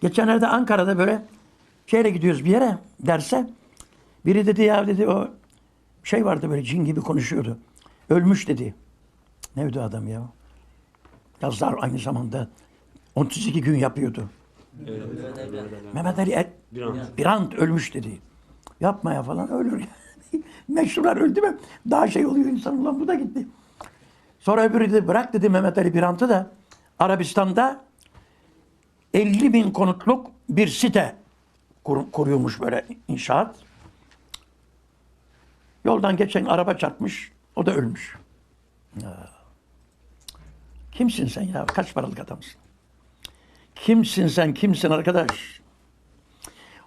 Geçenlerde Ankara'da böyle şehre gidiyoruz bir yere derse. Biri dedi ya dedi o şey vardı böyle cin gibi konuşuyordu. Ölmüş dedi. Ne ödü adam ya? Yazar aynı zamanda 32 gün yapıyordu. Mehmet Ali Er- Birant. Birant ölmüş dedi. Yapma ya falan ölür. Meşhurlar öldü mü daha şey oluyor insan ulan bu da gitti. Sonra öbürü dedi bırak dedi Mehmet Ali Birant'ı da Arabistan'da 50 bin konutluk bir site kur- kuruyormuş böyle inşaat. Yoldan geçen araba çarpmış. O da ölmüş. Ya. Kimsin sen ya? Kaç paralık adamsın? Kimsin sen? Kimsin arkadaş?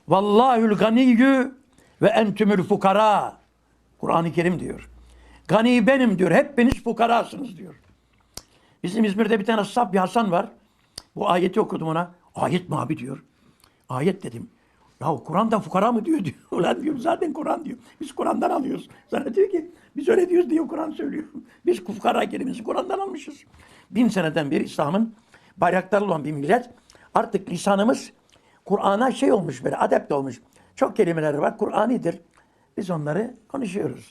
Vallahül ganiyyü ve entümül fukara. Kur'an-ı Kerim diyor. Gani benim diyor. Hepiniz fukarasınız diyor. Bizim İzmir'de bir tane saf bir Hasan var. Bu ayeti okudum ona. Ayet mi abi diyor. Ayet dedim. Ya Kur'an'da fukara mı diyor diyor. Ulan diyorum zaten Kur'an diyor. Biz Kur'an'dan alıyoruz. Sana diyor ki biz öyle diyoruz diyor Kur'an söylüyor. Biz fukara kelimesi Kur'an'dan almışız. Bin seneden beri İslam'ın bayraktarı olan bir millet. Artık lisanımız Kur'an'a şey olmuş böyle adept olmuş. Çok kelimeler var. Kur'anidir. Biz onları konuşuyoruz.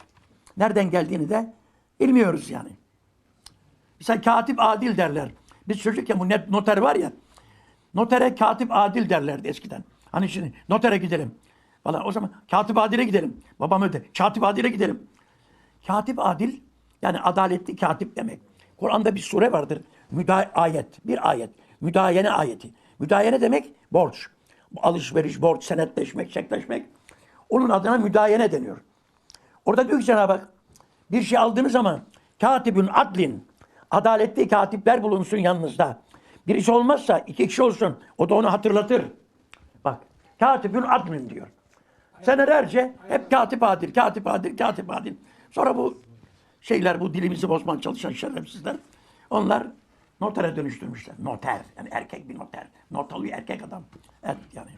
Nereden geldiğini de bilmiyoruz yani. Mesela katip adil derler. Biz çocukken bu noter var ya. Notere katip adil derlerdi eskiden. Hani şimdi notere gidelim. Valla o zaman katip adile gidelim. Babam öde. Katip adile gidelim. Katip adil yani adaletli katip demek. Kur'an'da bir sure vardır. Müda ayet. Bir ayet. Müdayene ayeti. Müdayene demek borç. Alışveriş, borç, senetleşmek, çekleşmek. Onun adına müdayene deniyor. Orada diyor ki Cenab-ı Hak bir şey aldığınız zaman katibün adlin adaletli katipler bulunsun yanınızda. Birisi olmazsa iki kişi olsun. O da onu hatırlatır. Bak katibün adlin diyor. Senelerce hep katip adil, katip adil, katip adil. Sonra bu şeyler, bu dilimizi bozmak çalışan şerefsizler, onlar notere dönüştürmüşler. Noter, yani erkek bir noter. Not alıyor erkek adam. Evet yani.